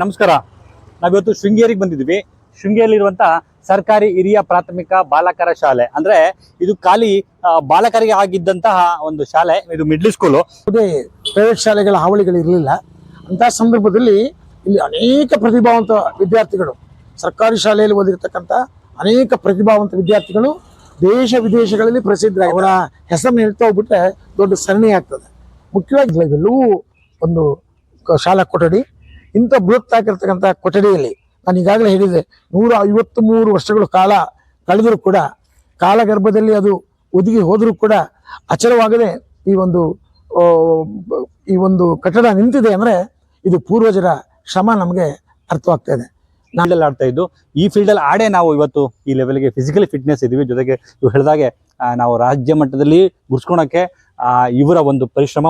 ನಮಸ್ಕಾರ. ನಾವಿವತ್ತು ಶೃಂಗೇರಿಗೆ ಬಂದಿದ್ವಿ ಇರುವಂತ ಸರ್ಕಾರಿ ಹಿರಿಯ ಪ್ರಾಥಮಿಕ ಬಾಲಕರ ಶಾಲೆ. ಅಂದ್ರೆ ಇದು ಖಾಲಿ ಬಾಲಕರಿಗೆ ಆಗಿದ್ದಂತಹ ಒಂದು ಶಾಲೆ, ಇದು ಮಿಡ್ಲ್ ಸ್ಕೂಲು ಅದೇ ಪ್ರೈವೇಟ್ ಶಾಲೆಗಳ ಹಾವಳಿಗಳು ಇರಲಿಲ್ಲ. ಅಂತಹ ಸಂದರ್ಭದಲ್ಲಿ ಇಲ್ಲಿ ಅನೇಕ ಪ್ರತಿಭಾವಂತ ವಿದ್ಯಾರ್ಥಿಗಳು, ಸರ್ಕಾರಿ ಶಾಲೆಯಲ್ಲಿ ಓದಿರ್ತಕ್ಕಂಥ ಅನೇಕ ಪ್ರತಿಭಾವಂತ ವಿದ್ಯಾರ್ಥಿಗಳು ದೇಶ ವಿದೇಶಗಳಲ್ಲಿ ಪ್ರಸಿದ್ಧ ಅವರ ಹೆಸರನ್ನು ಹೇಳ್ತಾ ಹೋಗ್ಬಿಟ್ರೆ ದೊಡ್ಡ ಸರಣಿ ಆಗ್ತದೆ ಮುಖ್ಯವಾಗಿ ಇವೆಲ್ಲವೂ ಒಂದು ಶಾಲಾ ಕೊಠಡಿ ಇಂಥ ಬೃಹತ್ತಾಗಿರ್ತಕ್ಕಂಥ ಕೊಠಡಿಯಲ್ಲಿ ನಾನು ಈಗಾಗಲೇ ಹೇಳಿದೆ, ನೂರ ಐವತ್ತು ಮೂರು ವರ್ಷಗಳು ಕಾಲ ಕಳೆದರೂ ಕೂಡ, ಕಾಲಗರ್ಭದಲ್ಲಿ ಅದು ಒದಗಿ ಹೋದರೂ ಕೂಡ ಅಚಲವಾಗದೆ ಈ ಒಂದು ಈ ಒಂದು ಕಟ್ಟಡ ನಿಂತಿದೆ ಅಂದರೆ ಇದು ಪೂರ್ವಜರ ಶ್ರಮ ನಮಗೆ ಅರ್ಥವಾಗ್ತಾ ಇದೆ. ನಾಳೆಲ್ಲ ಆಡ್ತಾ ಇದ್ದು, ಈ ಫೀಲ್ಡಲ್ಲಿ ಆಡೇ ನಾವು ಇವತ್ತು ಈ ಲೆವೆಲ್ಗೆ ಫಿಸಿಕಲಿ ಫಿಟ್ನೆಸ್ ಇದ್ದೀವಿ. ಜೊತೆಗೆ ಇವು ಹೇಳಿದಾಗೆ ನಾವು ರಾಜ್ಯ ಮಟ್ಟದಲ್ಲಿ ಗುರ್ಸ್ಕೊಳಕ್ಕೆ ಇವರ ಒಂದು ಪರಿಶ್ರಮ.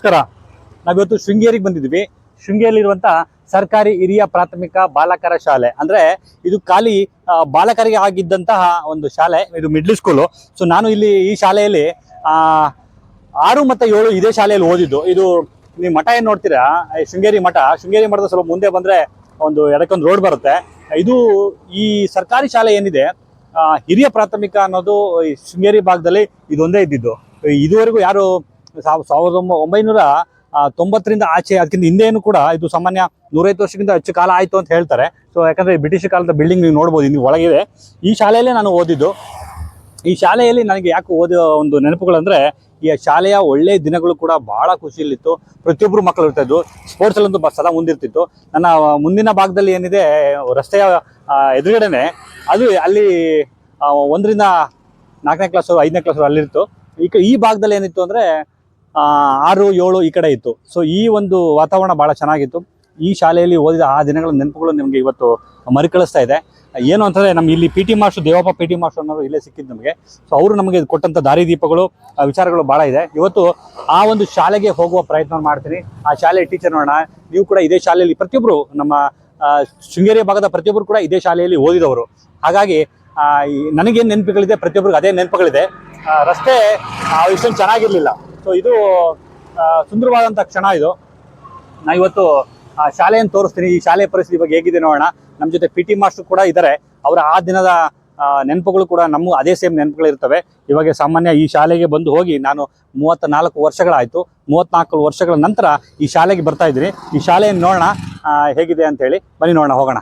ನಮಸ್ಕಾರ. ನಾವಿವತ್ತು ಶೃಂಗೇರಿಗೆ ಬಂದಿದ್ವಿ ಶೃಂಗೇರಿಯಲ್ಲಿರುವಂತ ಸರ್ಕಾರಿ ಹಿರಿಯ ಪ್ರಾಥಮಿಕ ಬಾಲಕರ ಶಾಲೆ. ಅಂದ್ರೆ ಇದು ಖಾಲಿ ಬಾಲಕರಿಗೆ ಆಗಿದ್ದಂತಹ ಒಂದು ಶಾಲೆ, ಇದು ಮಿಡ್ಲ್ ಸ್ಕೂಲು ಸೊ ನಾನು ಇಲ್ಲಿ ಈ ಶಾಲೆಯಲ್ಲಿ ಆರು ಮತ್ತೆ ಏಳು ಇದೇ ಶಾಲೆಯಲ್ಲಿ ಓದಿದ್ದು. ಇದು ನೀವು ಮಠ ಏನು ನೋಡ್ತೀರಾ? ಶೃಂಗೇರಿ ಮಠ. ಶೃಂಗೇರಿ ಮಠದ ಸ್ವಲ್ಪ ಮುಂದೆ ಬಂದ್ರೆ ಒಂದು ಎಡಕ್ಕೊಂದು ರೋಡ್ ಬರುತ್ತೆ. ಇದು ಈ ಸರ್ಕಾರಿ ಶಾಲೆ ಏನಿದೆ ಹಿರಿಯ ಪ್ರಾಥಮಿಕ ಅನ್ನೋದು ಶೃಂಗೇರಿ ಭಾಗದಲ್ಲಿ ಇದೊಂದೇ ಇದ್ದಿದ್ದು. ಇದುವರೆಗೂ ಯಾರು ಸಾವಿರದ ಒಂಬ- ಒಂಬೈನೂರ ತೊಂಬತ್ತರಿಂದ ಆಚೆ, ಅದಕ್ಕಿಂತ ಹಿಂದೆಯೂ ಕೂಡ ಇದು ಸಾಮಾನ್ಯ ನೂರೈವತ್ತು ವರ್ಷಕ್ಕಿಂತ ಹೆಚ್ಚು ಕಾಲ ಆಯ್ತು ಅಂತ ಹೇಳ್ತಾರೆ. ಸೊ ಯಾಕಂದ್ರೆ ಬ್ರಿಟಿಷ್ ಕಾಲದ ಬಿಲ್ಡಿಂಗ್ ನೀವು ನೋಡ್ಬೋದು ಇಲ್ಲಿ ಒಳಗಿದೆ. ಈ ಶಾಲೆಯಲ್ಲೇ ನಾನು ಓದಿದ್ದು. ಈ ಶಾಲೆಯಲ್ಲಿ ನನಗೆ ಯಾಕೆ ಓದೋ ಒಂದು ನೆನಪುಗಳಂದ್ರೆ, ಈ ಶಾಲೆಯ ಒಳ್ಳೆಯ ದಿನಗಳು ಕೂಡ ಬಹಳ ಖುಷಿಯಲ್ಲಿತ್ತು. ಪ್ರತಿಯೊಬ್ಬರು ಮಕ್ಕಳು ಇರ್ತಾ ಸ್ಪೋರ್ಟ್ಸಲ್ಲಂತೂ ಬ- ಸದಾ ಮುಂದಿರ್ತಿತ್ತು. ನನ್ನ ಮುಂದಿನ ಭಾಗದಲ್ಲಿ ಏನಿದೆ, ರಸ್ತೆಯ ಎದುರುಗಡೆನೆ, ಅದು ಅಲ್ಲಿ ಒಂದರಿಂದ ನಾಲ್ಕನೇ ಕ್ಲಾಸು ಐದನೇ ಕ್ಲಾಸು ಅಲ್ಲಿರ್ತು. ಈಗ ಈ ಭಾಗದಲ್ಲಿ ಏನಿತ್ತು ಅಂದ್ರೆ ಆರು, ಏಳು ಈ ಕಡೆ ಇತ್ತು. ಸೊ ಈ ಒಂದು ವಾತಾವರಣ ಬಹಳ ಚೆನ್ನಾಗಿತ್ತು. ಈ ಶಾಲೆಯಲ್ಲಿ ಓದಿದ ಆ ದಿನಗಳ ನೆನಪುಗಳು ನಿಮಗೆ ಇವತ್ತು ಮರುಕಳಿಸ್ತಾ ಇದೆ. ಏನು ಅಂತಂದ್ರೆ ನಮ್ಮ ಇಲ್ಲಿ P T master Devappa P T master ಅನ್ನೋರು ಇಲ್ಲೇ ಸಿಕ್ಕಿದ್ದು ನಮಗೆ. ಸೊ ಅವರು ನಮಗೆ ಕೊಟ್ಟಂತ ದಾರಿದೀಪಗಳು ವಿಚಾರಗಳು ಬಹಳ ಇದೆ. ಇವತ್ತು ಆ ಒಂದು ಶಾಲೆಗೆ ಹೋಗುವ ಪ್ರಯತ್ನ ಮಾಡ್ತೀನಿ. ಆ ಶಾಲೆ ಟೀಚರ್ ನೋಡೋಣ. ನೀವು ಕೂಡ ಇದೇ ಶಾಲೆಯಲ್ಲಿ ಪ್ರತಿಯೊಬ್ಬರು ನಮ್ಮ ಶೃಂಗೇರಿ ಭಾಗದ ಪ್ರತಿಯೊಬ್ಬರು ಕೂಡ ಇದೇ ಶಾಲೆಯಲ್ಲಿ ಓದಿದವರು. ಹಾಗಾಗಿ ನನಗೇನು ನೆನಪುಗಳಿದೆ ಪ್ರತಿಯೊಬ್ಬರಿಗೆ ಅದೇ ನೆನಪುಗಳಿದೆ. ರಸ್ತೆ ಇಷ್ಟೊಂದು ಚೆನ್ನಾಗಿರ್ಲಿಲ್ಲ. ಸೊ ಇದು ಸುಂದರವಾದಂಥ ಕ್ಷಣ ಇದು. ನಾ ಇವತ್ತು ಶಾಲೆಯನ್ನು ತೋರಿಸ್ತೀನಿ. ಈ ಶಾಲೆಯ ಪರಿಸ್ಥಿತಿ ಇವಾಗ ಹೇಗಿದೆ ನೋಡೋಣ. ನಮ್ಮ ಜೊತೆ ಪಿ ಟಿ ಮಾಸ್ಟರ್ ಕೂಡ ಇದ್ದಾರೆ ಅವರ ಆ ದಿನದ ನೆನಪುಗಳು ಕೂಡ ನಮ್ಮ ಅದೇ ಸೇಮ್ ನೆನಪುಗಳು ಇರ್ತವೆ. ಇವಾಗ ಸಾಮಾನ್ಯ ಈ ಶಾಲೆಗೆ ಬಂದು ಹೋಗಿ ನಾನು ಮೂವತ್ತ ನಾಲ್ಕು ವರ್ಷಗಳಾಯಿತು. ಮೂವತ್ನಾಲ್ಕು ವರ್ಷಗಳ ನಂತರ ಈ ಶಾಲೆಗೆ ಬರ್ತಾ ಇದ್ದೀನಿ. ಈ ಶಾಲೆಯನ್ನು ನೋಡೋಣ. ಹೇಗಿದೆ ಅಂತ ಹೇಳಿ. ಬನ್ನಿ ನೋಡೋಣ, ಹೋಗೋಣ.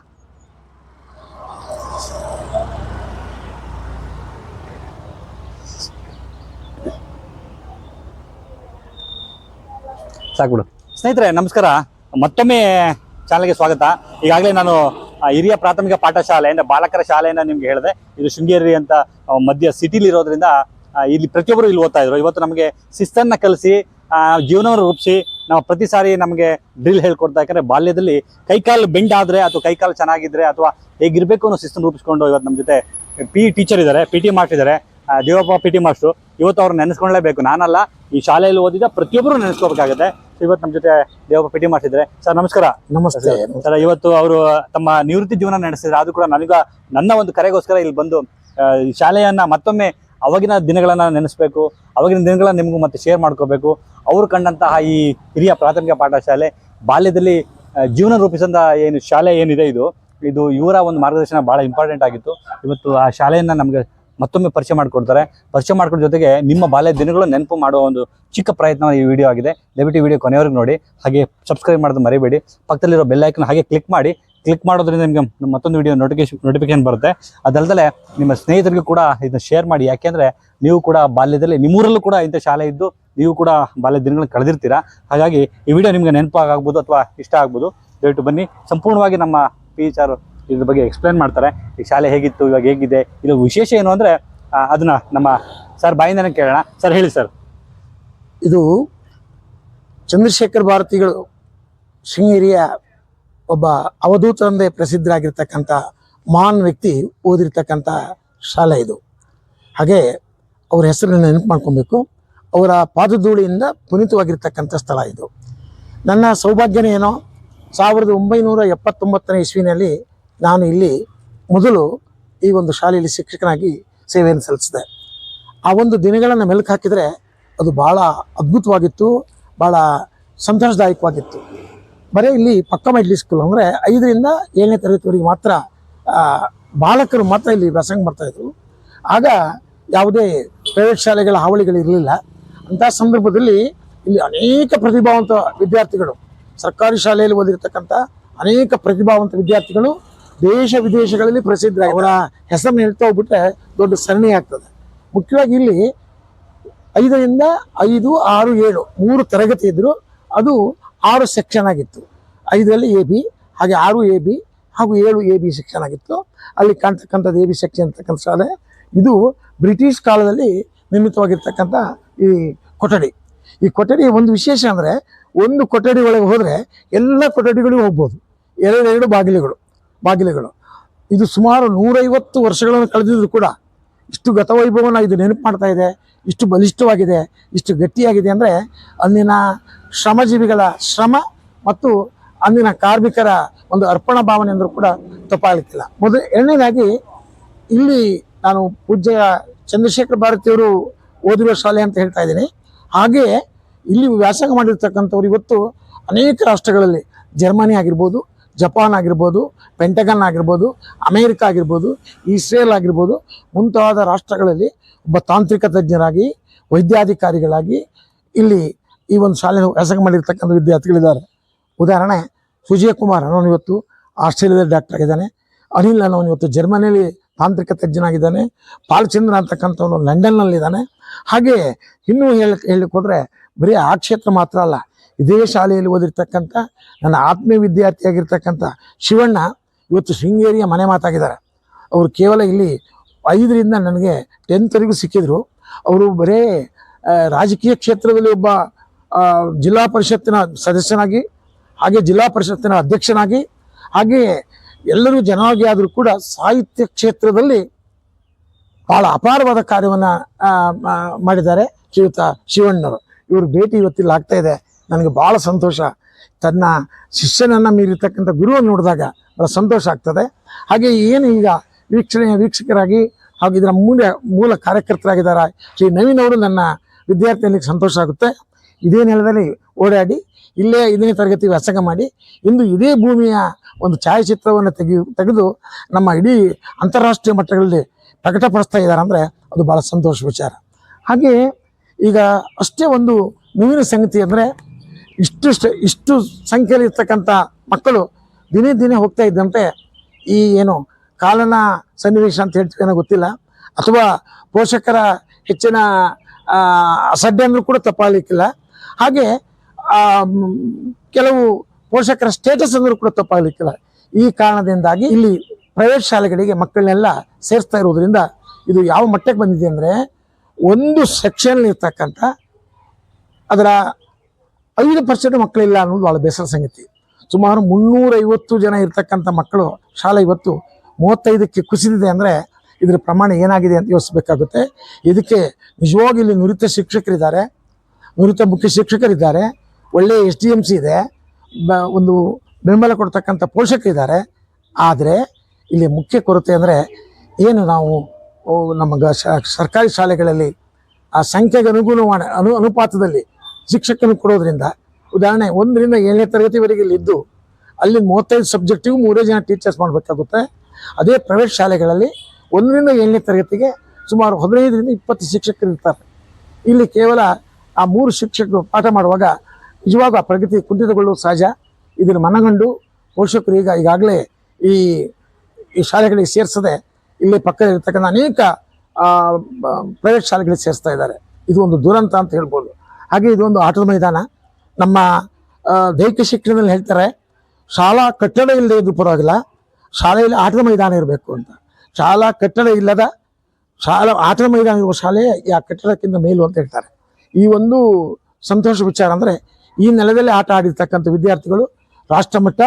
ಸಾಕ್ಬಿಡು. ಸ್ನೇಹಿತರೆ, ನಮಸ್ಕಾರ. ಮತ್ತೊಮ್ಮೆ ಚಾನಲ್ಗೆ ಸ್ವಾಗತ. ಈಗಾಗಲೇ ನಾನು ಹಿರಿಯ ಪ್ರಾಥಮಿಕ ಪಾಠಶಾಲೆ, ಅಂದ್ರೆ ಬಾಲಕರ ಶಾಲೆಯನ್ನ ನಿಮ್ಗೆ ಹೇಳಿದೆ. ಇದು ಶೃಂಗೇರಿ ಅಂತ ಮಧ್ಯ ಸಿಟಿಲಿ ಇರೋದ್ರಿಂದ ಇಲ್ಲಿ ಪ್ರತಿಯೊಬ್ಬರು ಇಲ್ಲಿ ಓದ್ತಾ ಇದ್ರು. ಇವತ್ತು ನಮಗೆ ಶಿಸ್ತನ್ನ ಕಲಿಸಿ ಜೀವನವನ್ನು ರೂಪಿಸಿ, ನಾವು ಪ್ರತಿ ಸಾರಿ ನಮಗೆ ಡ್ರಿಲ್ ಹೇಳ್ಕೊಡ್ತಾ ಯಾಕಂದ್ರೆ ಬಾಲ್ಯದಲ್ಲಿ ಕೈಕಾಲು ಬೆಂಡ್ ಆದ್ರೆ, ಅಥವಾ ಕೈಕಾಲು ಚೆನ್ನಾಗಿದ್ರೆ, ಅಥವಾ ಹೇಗಿರಬೇಕು ಅನ್ನೋ ಶಿಸ್ತನ್ನು ರೂಪಿಸ್ಕೊಂಡು ಇವತ್ತು ನಮ್ಮ ಜೊತೆ ಪಿ ಟೀಚರ್ ಇದ್ದಾರೆ ಪಿ ಟಿ ಮಾಸ್ಟರ್ ಇದ್ದಾರೆ ದೇವಪ್ಪ ಪಿ ಟಿ ಮಾಸ್ಟ್ರು ಇವತ್ತು ಅವ್ರು ನೆನೆಸ್ಕೊಳ್ಳೇಬೇಕು ನಾನಲ್ಲ, ಈ ಶಾಲೆಯಲ್ಲಿ ಓದಿದ ಪ್ರತಿಯೊಬ್ಬರು ನೆನೆಸ್ಕೋಬೇಕಾಗುತ್ತೆ. ಇವತ್ತು ನಮ್ಮ ಜೊತೆ ದೇವಪ್ಪ ಭೇಟಿ ಮಾಡ್ತಿದ್ದಾರೆ. ಸರ್ ನಮಸ್ಕಾರ. ನಮಸ್ತೆ. ಸರ್ ಇವತ್ತು ಅವರು ತಮ್ಮ ನಿವೃತ್ತಿ ಜೀವನ ನಡೆಸಿದ್ರೆ ಅದು ಕೂಡ ನನಗ ನನ್ನ ಒಂದು ಕರೆಗೋಸ್ಕರ ಇಲ್ಲಿ ಬಂದು ಶಾಲೆಯನ್ನ ಮತ್ತೊಮ್ಮೆ ಅವಾಗಿನ ದಿನಗಳನ್ನ ನೆನೆಸ್ಬೇಕು ಅವಾಗಿನ ದಿನಗಳನ್ನ ನಿಮಗೂ ಮತ್ತೆ ಶೇರ್ ಮಾಡ್ಕೋಬೇಕು. ಅವರು ಕಂಡಂತಹ ಈ ಹಿರಿಯ ಪ್ರಾಥಮಿಕ ಪಾಠಶಾಲೆ ಬಾಲ್ಯದಲ್ಲಿ ಜೀವನ ರೂಪಿಸಿದ ಏನು ಶಾಲೆ ಏನಿದೆ ಇದು ಇದು ಇವರ ಒಂದು ಮಾರ್ಗದರ್ಶನ ಬಹಳ ಇಂಪಾರ್ಟೆಂಟ್ ಆಗಿತ್ತು. ಇವತ್ತು ಆ ಶಾಲೆಯನ್ನ ನಮಗೆ ಮತ್ತೊಮ್ಮೆ ಪರಿಚಯ ಮಾಡಿಕೊಡ್ತಾರೆ. ಪರಿಚಯ ಮಾಡ್ಕೊಡೋ ಜೊತೆಗೆ ನಿಮ್ಮ ಬಾಲ್ಯ ದಿನಗಳು ನೆನಪು ಮಾಡುವ ಒಂದು ಚಿಕ್ಕ ಪ್ರಯತ್ನ ಈ ವಿಡಿಯೋ ಆಗಿದೆ. ದಯವಿಟ್ಟು ವಿಡಿಯೋ ಕೊನೆವರೆಗೂ ನೋಡಿ. ಹಾಗೆ ಸಬ್ಸ್ಕ್ರೈಬ್ ಮಾಡೋದು ಮರಿಬೇಡಿ. ಪಕ್ಕದಲ್ಲಿರೋ ಬೆಲ್ ಐಕನ್ ಹಾಗೆ ಕ್ಲಿಕ್ ಮಾಡಿ. ಕ್ಲಿಕ್ ಮಾಡೋದ್ರಿಂದ ನಿಮಗೆ ಮತ್ತೊಂದು ವಿಡಿಯೋ ನೋಟಿಫಿಕೇಶನ್ ನೋಟಿಫಿಕೇಶನ್ ಬರುತ್ತೆ. ಅದಲ್ಲದೆ ನಿಮ್ಮ ಸ್ನೇಹಿತರಿಗೂ ಕೂಡ ಇದನ್ನ ಶೇರ್ ಮಾಡಿ. ಯಾಕೆಂದರೆ ನೀವು ಕೂಡ ಬಾಲ್ಯದಲ್ಲಿ, ನಿಮ್ಮೂರಲ್ಲೂ ಕೂಡ ಇಂಥ ಶಾಲೆ ಇದ್ದು ನೀವು ಕೂಡ ಬಾಲ್ಯ ದಿನಗಳನ್ನ ಕಳೆದಿರ್ತೀರಾ? ಹಾಗಾಗಿ ಈ ವಿಡಿಯೋ ನಿಮಗೆ ನೆನಪಾಗಬಹುದು ಅಥವಾ ಇಷ್ಟ ಆಗ್ಬೋದು. ದಯವಿಟ್ಟು ಬನ್ನಿ. ಸಂಪೂರ್ಣವಾಗಿ ನಮ್ಮ ಪಿ ಇದ್ರ ಬಗ್ಗೆ ಎಕ್ಸ್ಪ್ಲೇನ್ ಮಾಡ್ತಾರೆ. ಈ ಶಾಲೆ ಹೇಗಿತ್ತು, ಇವಾಗ ಹೇಗಿದೆ ಇದು ವಿಶೇಷ ಏನು ಅಂದರೆ ಅದನ್ನ ನಮ್ಮ ಸರ್ ಬಾಯಿಂದನೇ ಕೇಳೋಣ. ಸರ್ ಹೇಳಿ ಸರ್ ಇದು ಚಂದ್ರಶೇಖರ್ ಭಾರತಿಗಳು ಶೃಂಗೇರಿಯ ಒಬ್ಬ ಅವಧೂತರಂದೇ ಪ್ರಸಿದ್ಧರಾಗಿರ್ತಕ್ಕಂಥ ಮಹಾನ್ ವ್ಯಕ್ತಿ ಓದಿರ್ತಕ್ಕಂಥ ಶಾಲೆ ಇದು. ಹಾಗೆ ಅವರ ಹೆಸರನ್ನು ನೆನಪು ಮಾಡ್ಕೊಬೇಕು. ಅವರ ಪಾದಧೂಳಿಯಿಂದ ಪುನೀತವಾಗಿರ್ತಕ್ಕಂಥ ಸ್ಥಳ ಇದು. ನನ್ನ ಸೌಭಾಗ್ಯನೇ ಏನೋ, ಸಾವಿರದ ಒಂಬೈನೂರ ಎಪ್ಪತ್ತೊಂಬತ್ತನೇ ಇಸ್ವಿನಲ್ಲಿ ನಾನು ಇಲ್ಲಿ ಮೊದಲು ಈ ಒಂದು ಶಾಲೆಯಲ್ಲಿ ಶಿಕ್ಷಕನಾಗಿ ಸೇವೆಯನ್ನು ಸಲ್ಲಿಸಿದೆ. ಆ ಒಂದು ದಿನಗಳನ್ನು ಮೆಲುಕು ಹಾಕಿದರೆ ಅದು ಭಾಳ ಅದ್ಭುತವಾಗಿತ್ತು ಭಾಳ ಸಂತೋಷದಾಯಕವಾಗಿತ್ತು. ಬರೀ ಇಲ್ಲಿ ಪಕ್ಕ ಮಿಡ್ಲಿ ಸ್ಕೂಲ್ ಅಂದರೆ ಐದರಿಂದ ಏಳನೇ ತರಗತಿವರೆಗೆ ಮಾತ್ರ ಬಾಲಕರು ಮಾತ್ರ ಇಲ್ಲಿ ವ್ಯಾಸಂಗ ಮಾಡ್ತಾಯಿದ್ರು ಆಗ ಯಾವುದೇ ಪ್ರೈವೇಟ್ ಶಾಲೆಗಳ ಹಾವಳಿಗಳು ಇರಲಿಲ್ಲ. ಅಂಥ ಸಂದರ್ಭದಲ್ಲಿ ಇಲ್ಲಿ ಅನೇಕ ಪ್ರತಿಭಾವಂತ ವಿದ್ಯಾರ್ಥಿಗಳು, ಸರ್ಕಾರಿ ಶಾಲೆಯಲ್ಲಿ ಓದಿರ್ತಕ್ಕಂಥ ಅನೇಕ ಪ್ರತಿಭಾವಂತ ವಿದ್ಯಾರ್ಥಿಗಳು ದೇಶ ವಿದೇಶಗಳಲ್ಲಿ ಪ್ರಸಿದ್ಧ. ಅವರ ಹೆಸರನ್ನು ಹೇಳ್ತಾ ಹೋಗ್ಬಿಟ್ರೆ ದೊಡ್ಡ ಸರಣಿ ಆಗ್ತದೆ. ಮುಖ್ಯವಾಗಿ ಇಲ್ಲಿ ಐದರಿಂದ ಐದು, ಆರು, ಏಳು, ಮೂರು ತರಗತಿ ಇದ್ದರು ಅದು ಆರು ಸೆಕ್ಷನ್ ಆಗಿತ್ತು. ಐದರಲ್ಲಿ ಎ ಬಿ ಹಾಗೆ ಆರು ಎ ಬಿ ಹಾಗೂ ಏಳು ಎ ಬಿ ಸೆಕ್ಷನ್ ಆಗಿತ್ತು. ಅಲ್ಲಿ ಕಾಣ್ತಕ್ಕಂಥದ್ದು ಎ ಬಿ ಸೆಕ್ಷನ್ ಅಂತಕ್ಕಂಥ ಶಾಲೆ. ಇದು ಬ್ರಿಟಿಷ್ ಕಾಲದಲ್ಲಿ ನಿರ್ಮಿತವಾಗಿರ್ತಕ್ಕಂಥ ಈ ಕೊಠಡಿ. ಈ ಕೊಠಡಿ ಒಂದು ವಿಶೇಷ ಅಂದರೆ ಒಂದು ಕೊಠಡಿ ಒಳಗೆ ಹೋದರೆ ಎಲ್ಲ ಕೊಠಡಿಗಳಿಗೂ ಹೋಗ್ಬೋದು. ಎರಡೆರಡು ಬಾಗಿಲುಗಳು. ಬಾಗಿಲುಗಳು. ಇದು ಸುಮಾರು ನೂರೈವತ್ತು ವರ್ಷಗಳನ್ನು ಕಳೆದಿದ್ರು ಕೂಡ ಇಷ್ಟು ಗತವೈಭವನ ಇದು ನೆನಪು ಮಾಡ್ತಾ ಇದೆ, ಇಷ್ಟು ಬಲಿಷ್ಠವಾಗಿದೆ, ಇಷ್ಟು ಗಟ್ಟಿಯಾಗಿದೆ ಅಂದರೆ ಅಂದಿನ ಶ್ರಮಜೀವಿಗಳ ಶ್ರಮ ಮತ್ತು ಅಂದಿನ ಕಾರ್ಮಿಕರ ಒಂದು ಅರ್ಪಣಾ ಭಾವನೆ ಅಂದರೂ ಕೂಡ ತಪ್ಪಾಗಲಿಕ್ಕಿಲ್ಲ. ಮೊದಲು ಎರಡನೇದಾಗಿ ಇಲ್ಲಿ ನಾನು ಪೂಜ್ಯ ಚಂದ್ರಶೇಖರ ಭಾರತಿಯವರು ಓದಿರುವ ಶಾಲೆ ಅಂತ ಹೇಳ್ತಾ ಇದ್ದೀನಿ. ಹಾಗೆಯೇ ಇಲ್ಲಿ ವ್ಯಾಸಂಗ ಮಾಡಿರ್ತಕ್ಕಂಥವ್ರು ಇವತ್ತು ಅನೇಕ ರಾಷ್ಟ್ರಗಳಲ್ಲಿ ಜರ್ಮನಿ ಆಗಿರ್ಬೋದು ಜಪಾನ್ ಆಗಿರ್ಬೋದು ಪೆಂಟಗನ್ ಆಗಿರ್ಬೋದು, ಅಮೇರಿಕ ಆಗಿರ್ಬೋದು, ಇಸ್ರೇಲ್ ಆಗಿರ್ಬೋದು, ಮುಂತಾದ ರಾಷ್ಟ್ರಗಳಲ್ಲಿ ಒಬ್ಬ ತಾಂತ್ರಿಕ ತಜ್ಞರಾಗಿ, ವೈದ್ಯಾಧಿಕಾರಿಗಳಾಗಿ ಇಲ್ಲಿ ಈ ಒಂದು ಶಾಲೆ ವ್ಯಾಸಂಗ ಮಾಡಿರ್ತಕ್ಕಂಥ ವಿದ್ಯಾರ್ಥಿಗಳಿದ್ದಾರೆ. ಉದಾಹರಣೆ, ಸುಜಯ ಕುಮಾರ್ ಅನ್ನೋನು ಇವತ್ತು ಆಸ್ಟ್ರೇಲಿಯಾದಲ್ಲಿ ಡಾಕ್ಟರ್ ಆಗಿದ್ದಾನೆ. ಅನಿಲ್ ಅನ್ನೋನು ಇವತ್ತು ಜರ್ಮನಿಯಲ್ಲಿ ತಾಂತ್ರಿಕ ತಜ್ಞನಾಗಿದ್ದಾನೆ. ಪಾಲ್ಚಂದ್ರ ಅಂತಕ್ಕಂಥವನು ಲಂಡನ್ನಲ್ಲಿದ್ದಾನೆ. ಹಾಗೆಯೇ ಇನ್ನೂ ಹೇಳಿ ಹೇಳಿಕೊಂಡ್ರೆ ಬರೀ ಆ ಕ್ಷೇತ್ರ ಮಾತ್ರ ಅಲ್ಲ ಇದೇ ಶಾಲೆಯಲ್ಲಿ ಓದಿರ್ತಕ್ಕಂಥ ನನ್ನ ಆತ್ಮೀಯ ವಿದ್ಯಾರ್ಥಿಯಾಗಿರ್ತಕ್ಕಂಥ ಶಿವಣ್ಣ ಇವತ್ತು ಶೃಂಗೇರಿಯ ಮನೆ ಮಾತಾಗಿದ್ದಾರೆ. ಅವರು ಕೇವಲ ಇಲ್ಲಿ ಐದರಿಂದ ನನಗೆ ಟೆಂತ್ವರೆಗೂ ಸಿಕ್ಕಿದ್ರು. ಅವರು ಬರೇ ರಾಜಕೀಯ ಕ್ಷೇತ್ರದಲ್ಲಿ ಒಬ್ಬ ಜಿಲ್ಲಾ ಪರಿಷತ್ತಿನ ಸದಸ್ಯನಾಗಿ, ಹಾಗೆ ಜಿಲ್ಲಾ ಪರಿಷತ್ತಿನ ಅಧ್ಯಕ್ಷನಾಗಿ ಹಾಗೆಯೇ ಎಲ್ಲರೂ ಜನವಾಗಿ ಆದರೂ ಕೂಡ ಸಾಹಿತ್ಯ ಕ್ಷೇತ್ರದಲ್ಲಿ ಬಹಳ ಅಪಾರವಾದ ಕಾರ್ಯವನ್ನು ಮಾಡಿದ್ದಾರೆ ಶ್ರೀಯುತ ಶಿವಣ್ಣವರು ಇವರು ಭೇಟಿ ಇವತ್ತಿಲ್ಲಿ ಆಗ್ತಾ ಇದೆ. ನನಗೆ ಭಾಳ ಸಂತೋಷ. ತನ್ನ ಶಿಷ್ಯನನ್ನು ಮೀರಿರ್ತಕ್ಕಂಥ ಗುರುವನ್ನು ನೋಡಿದಾಗ ಭಾಳ ಸಂತೋಷ ಆಗ್ತದೆ. ಹಾಗೆ ಏನು ಈಗ ವೀಕ್ಷಣೆಯ ವೀಕ್ಷಕರಾಗಿ ಹಾಗೂ ಇದರ ಮೂಲ ಮೂಲ ಕಾರ್ಯಕರ್ತರಾಗಿದ್ದಾರೆ ಶ್ರೀ ನವೀನ್ ಅವರು ನನ್ನ ವಿದ್ಯಾರ್ಥಿಗಳಿಗೆ ಸಂತೋಷ ಆಗುತ್ತೆ. ಇದೇ ನೆಲದಲ್ಲಿ ಓಡಾಡಿ, ಇಲ್ಲೇ ಇದನ್ನೇ ತರಗತಿ ವ್ಯಾಸಂಗ ಮಾಡಿ, ಇಂದು ಇದೇ ಭೂಮಿಯ ಒಂದು ಛಾಯಾಚಿತ್ರವನ್ನು ತೆಗಿ, ತೆಗೆದು ನಮ್ಮ ಇಡೀ ಅಂತಾರಾಷ್ಟ್ರೀಯ ಮಟ್ಟಗಳಲ್ಲಿ ಪ್ರಕಟಪಡಿಸ್ತಾ ಇದ್ದಾರೆ ಅಂದರೆ ಅದು ಭಾಳ ಸಂತೋಷ ವಿಚಾರ. ಹಾಗೆ ಈಗ ಅಷ್ಟೇ ಒಂದು ನೋವಿನ ಸಂಗತಿ ಅಂದರೆ ಇಷ್ಟು ಇಷ್ಟು ಸಂಖ್ಯೆಯಲ್ಲಿ ಇರ್ತಕ್ಕಂಥ ಮಕ್ಕಳು ದಿನೇ ದಿನೇ ಹೋಗ್ತಾ ಇದ್ದಂತೆ ಈ ಏನು ಕಾಲನ ಸನ್ನಿವೇಶ ಅಂತ ಹೇಳ್ತೀವಿ ಏನೋ ಗೊತ್ತಿಲ್ಲ. ಅಥವಾ ಪೋಷಕರ ಹೆಚ್ಚಿನ ಅಸಡ್ಡೆ ಅಂದರೂ ಕೂಡ ತಪ್ಪಾಗಲಿಕ್ಕಿಲ್ಲ. ಹಾಗೆ ಕೆಲವು ಪೋಷಕರ ಸ್ಟೇಟಸ್ ಅಂದ್ರೂ ಕೂಡ ತಪ್ಪಾಗಲಿಕ್ಕಿಲ್ಲ. ಈ ಕಾರಣದಿಂದಾಗಿ ಇಲ್ಲಿ ಪ್ರೈವೇಟ್ ಶಾಲೆಗಳಿಗೆ ಮಕ್ಕಳನ್ನೆಲ್ಲ ಸೇರಿಸ್ತಾ ಇರೋದ್ರಿಂದ ಇದು ಯಾವ ಮಟ್ಟಕ್ಕೆ ಬಂದಿದೆ ಅಂದರೆ ಒಂದು ಸೆಕ್ಷನ್ ಇರ್ತಕ್ಕಂಥ ಅದರ ಐದು ಪರ್ಸೆಂಟ್ ಮಕ್ಕಳಿಲ್ಲ ಅನ್ನೋದು ಭಾಳ ಬೇಸರ ಸಂಗತಿ. ಸುಮಾರು ಮುನ್ನೂರೈವತ್ತು ಜನ ಇರ್ತಕ್ಕಂಥ ಮಕ್ಕಳು ಶಾಲೆ ಇವತ್ತು ಮೂವತ್ತೈದಕ್ಕೆ ಕುಸಿದಿದೆ ಅಂದರೆ ಇದರ ಪ್ರಮಾಣ ಏನಾಗಿದೆ ಅಂತ ಯೋಚಿಸಬೇಕಾಗುತ್ತೆ. ಇದಕ್ಕೆ ನಿಜವಾಗಿ ಇಲ್ಲಿ ನುರಿತ ಶಿಕ್ಷಕರಿದ್ದಾರೆ. ನುರಿತ ಮುಖ್ಯ ಶಿಕ್ಷಕರಿದ್ದಾರೆ. ಒಳ್ಳೆಯ ಎಸ್ ಡಿ ಎಂ ಸಿ ಇದೆ. ಬ, ಒಂದು ಬೆಂಬಲ ಕೊಡ್ತಕ್ಕಂಥ ಪೋಷಕರಿದ್ದಾರೆ. ಆದರೆ ಇಲ್ಲಿ ಮುಖ್ಯ ಕೊರತೆ ಅಂದರೆ ಏನು ನಾವು ನಮ್ಮ ಸರ್ಕಾರಿ ಶಾಲೆಗಳಲ್ಲಿ ಆ ಸಂಖ್ಯೆಗೆ ಅನುಗುಣವಾಣ ಅನು, ಅನುಪಾತದಲ್ಲಿ ಶಿಕ್ಷಕನು ಕೊಡೋದ್ರಿಂದ, ಉದಾಹರಣೆ, ಒಂದರಿಂದ ಏಳನೇ ತರಗತಿವರೆಗೆ ಇಲ್ಲಿ ಇದ್ದು, ಅಲ್ಲಿ ಮೂವತ್ತೈದು ಸಬ್ಜೆಕ್ಟಿಗೂ ಮೂರೇ ಜನ ಟೀಚರ್ಸ್ ಮಾಡಬೇಕಾಗುತ್ತೆ. ಅದೇ ಪ್ರೈವೇಟ್ ಶಾಲೆಗಳಲ್ಲಿ ಒಂದರಿಂದ ಏಳನೇ ತರಗತಿಗೆ ಸುಮಾರು ಹದಿನೈದರಿಂದ ಇಪ್ಪತ್ತು ಶಿಕ್ಷಕರು ಇರ್ತಾರೆ. ಇಲ್ಲಿ ಕೇವಲ ಆ ಮೂರು ಶಿಕ್ಷಕರು ಪಾಠ ಮಾಡುವಾಗ ನಿಜವಾಗ ಪ್ರಗತಿ ಕುಂಠಿತಗೊಳ್ಳುವುದು ಸಹಜ. ಇದನ್ನು ಮನಗಂಡು ಪೋಷಕರು ಈಗ ಈಗಾಗಲೇ ಈ ಈ ಶಾಲೆಗಳಿಗೆ ಸೇರಿಸದೆ ಇಲ್ಲಿ ಪಕ್ಕದಲ್ಲಿರ್ತಕ್ಕಂಥ ಅನೇಕ ಪ್ರೈವೇಟ್ ಶಾಲೆಗಳಿಗೆ ಸೇರಿಸ್ತಾ ಇದ್ದಾರೆ. ಇದು ಒಂದು ದುರಂತ ಅಂತ ಹೇಳ್ಬೋದು. ಹಾಗೆ ಇದೊಂದು ಆಟದ ಮೈದಾನ. ನಮ್ಮ ದೈಹಿಕ ಶಿಕ್ಷಣದಲ್ಲಿ ಹೇಳ್ತಾರೆ, ಶಾಲಾ ಕಟ್ಟಡ ಇಲ್ಲದೆ ಇದ್ರೂ ಪರವಾಗಿಲ್ಲ, ಶಾಲೆಯಲ್ಲಿ ಆಟದ ಮೈದಾನ ಇರಬೇಕು ಅಂತ. ಶಾಲಾ ಕಟ್ಟಡ ಇಲ್ಲದ ಶಾಲಾ, ಆಟದ ಮೈದಾನ ಇರುವ ಶಾಲೆ ಆ ಕಟ್ಟಡಕ್ಕಿಂತ ಮೇಲು ಅಂತ ಹೇಳ್ತಾರೆ. ಈ ಒಂದು ಸಂತೋಷ ವಿಚಾರ ಅಂದರೆ, ಈ ನೆಲದಲ್ಲಿ ಆಟ ಆಡಿರ್ತಕ್ಕಂಥ ವಿದ್ಯಾರ್ಥಿಗಳು ರಾಷ್ಟ್ರ ಮಟ್ಟ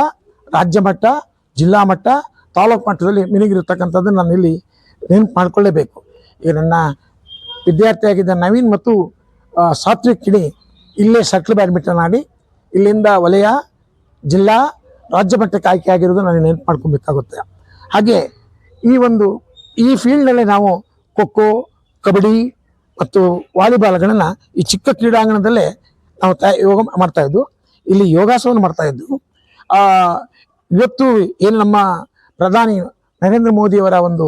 ರಾಜ್ಯ ಮಟ್ಟ, ಜಿಲ್ಲಾ ಮಟ್ಟ, ತಾಲೂಕು ಮಟ್ಟದಲ್ಲಿ ಮಿನಿಗಿರ್ತಕ್ಕಂಥದ್ದನ್ನು ನಾನು ಇಲ್ಲಿ ನೆನಪು ಮಾಡಿಕೊಳ್ಳೇಬೇಕು. ಈಗ ನನ್ನ ವಿದ್ಯಾರ್ಥಿಯಾಗಿದ್ದ ನವೀನ್ ಮತ್ತು ಸಾತ್ವಿಕ್ ಕಿಡಿ ಇಲ್ಲೇ ಶಟ್ಲ್ ಬ್ಯಾಡ್ಮಿಂಟನ್ ಆಡಿ ಇಲ್ಲಿಂದ ವಲಯ, ಜಿಲ್ಲಾ, ರಾಜ್ಯ ಮಟ್ಟಕ್ಕೆ ಆಯ್ಕೆ ಆಗಿರೋದು ನಾನು ನೆನಪು ಮಾಡ್ಕೊಬೇಕಾಗುತ್ತೆ. ಹಾಗೆ ಈ ಒಂದು, ಈ ಫೀಲ್ಡ್ನಲ್ಲೇ ನಾವು ಖೋಖೋ ಕಬಡ್ಡಿ ಮತ್ತು ವಾಲಿಬಾಲ್ಗಳನ್ನು ಈ ಚಿಕ್ಕ ಕ್ರೀಡಾಂಗಣದಲ್ಲೇ ನಾವು ಯೋಗ ಮಾಡ್ತಾ ಇಲ್ಲಿ ಯೋಗಾಸನವನ್ನು ಮಾಡ್ತಾ ಇದ್ದು ಇವತ್ತು ಏನು ನಮ್ಮ ಪ್ರಧಾನಿ ನರೇಂದ್ರ ಮೋದಿಯವರ ಒಂದು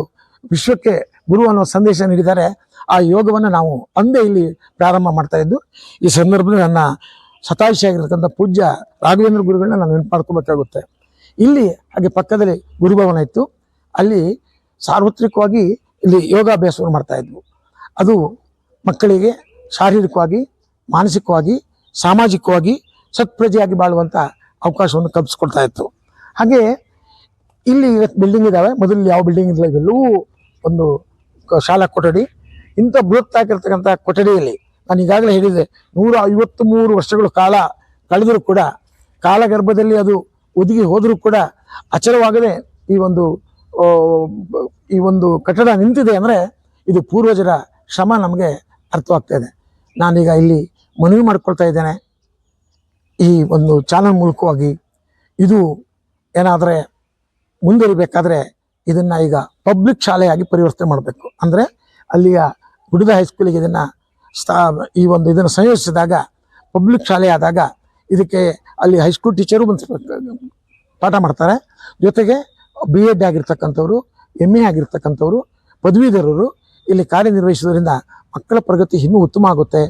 ವಿಶ್ವಕ್ಕೆ ಗುರು ಅನ್ನೋ ಸಂದೇಶ ನೀಡಿದ್ದಾರೆ. ಆ ಯೋಗವನ್ನು ನಾವು ಅಂದೇ ಇಲ್ಲಿ ಪ್ರಾರಂಭ ಮಾಡ್ತಾ ಇದ್ದು, ಈ ಸಂದರ್ಭದಲ್ಲಿ ನನ್ನ ಸತಾಶಿಯಾಗಿರ್ತಕ್ಕಂಥ ಪೂಜ್ಯ ರಾಘವೇಂದ್ರ ಗುರುಗಳನ್ನ ನಾನು ನೆನಪು ಮಾಡ್ಕೋಬೇಕಾಗುತ್ತೆ ಇಲ್ಲಿ ಹಾಗೆ ಪಕ್ಕದಲ್ಲಿ ಗುರುಭವನ ಇತ್ತು. ಅಲ್ಲಿ ಸಾರ್ವತ್ರಿಕವಾಗಿ ಇಲ್ಲಿ ಯೋಗಾಭ್ಯಾಸವನ್ನು ಮಾಡ್ತಾ ಇದ್ವು. ಅದು ಮಕ್ಕಳಿಗೆ ಶಾರೀರಿಕವಾಗಿ, ಮಾನಸಿಕವಾಗಿ, ಸಾಮಾಜಿಕವಾಗಿ ಸತ್ಪ್ರಜೆಯಾಗಿ ಬಾಳುವಂಥ ಅವಕಾಶವನ್ನು ಕಲ್ಪಿಸ್ಕೊಡ್ತಾ ಇತ್ತು. ಹಾಗೆ ಇಲ್ಲಿ ಇವತ್ತು ಬಿಲ್ಡಿಂಗ್ ಇದ್ದಾವೆ ಮೊದಲು ಯಾವ ಬಿಲ್ಡಿಂಗ್ ಇಲ್ಲ ಇವೆಲ್ಲವೂ ಒಂದು ಶಾಲಾ ಕೊಠಡಿ. ಇಂಥ ಬೃಹತ್ ಆಗಿರ್ತಕ್ಕಂಥ ಕೊಠಡಿಯಲ್ಲಿ ನಾನು ಈಗಾಗಲೇ ಹೇಳಿದೆ, ನೂರ ಐವತ್ತು ಮೂರು ವರ್ಷಗಳು ಕಾಲ ಕಳೆದರೂ ಕೂಡ, ಕಾಲಗರ್ಭದಲ್ಲಿ ಅದು ಒದಗಿ ಹೋದರೂ ಕೂಡ ಅಚಲವಾಗದೆ ಈ ಒಂದು ಈ ಒಂದು ಕಟ್ಟಡ ನಿಂತಿದೆ ಅಂದರೆ ಇದು ಪೂರ್ವಜರ ಶ್ರಮ ನಮಗೆ ಅರ್ಥವಾಗ್ತಾ ಇದೆ. ನಾನೀಗ ಇಲ್ಲಿ ಮನವಿ ಮಾಡ್ಕೊಳ್ತಾ ಇದ್ದೇನೆ. ಈ ಒಂದು ಚಾನಲ್ ಮೂಲಕವಾಗಿ ಇದು ಏನಾದರೆ ಮುಂದುವರಿಬೇಕಾದ್ರೆ ಇದನ್ನು ಈಗ ಪಬ್ಲಿಕ್ ಶಾಲೆಯಾಗಿ ಪರಿವರ್ತನೆ ಮಾಡಬೇಕು. ಅಂದರೆ ಅಲ್ಲಿಯ ಗುಡಿದ ಹೈಸ್ಕೂಲಿಗೆ ಇದನ್ನು ಸ್ಥಾ ಈ ಒಂದು ಇದನ್ನು ಸಂಯೋಜಿಸಿದಾಗ ಪಬ್ಲಿಕ್ ಶಾಲೆ ಆದಾಗ ಇದಕ್ಕೆ ಅಲ್ಲಿ ಹೈಸ್ಕೂಲ್ ಟೀಚರು ಬಂದು ಪಾಠ ಮಾಡ್ತಾರೆ. ಜೊತೆಗೆ ಬಿ ಎಡ್ ಆಗಿರ್ತಕ್ಕಂಥವ್ರು ಎಂ ಎ ಆಗಿರ್ತಕ್ಕಂಥವ್ರು, ಪದವೀಧರರು ಇಲ್ಲಿ ಕಾರ್ಯನಿರ್ವಹಿಸೋದ್ರಿಂದ ಮಕ್ಕಳ ಪ್ರಗತಿ ಇನ್ನೂ ಉತ್ತಮ ಆಗುತ್ತೆ.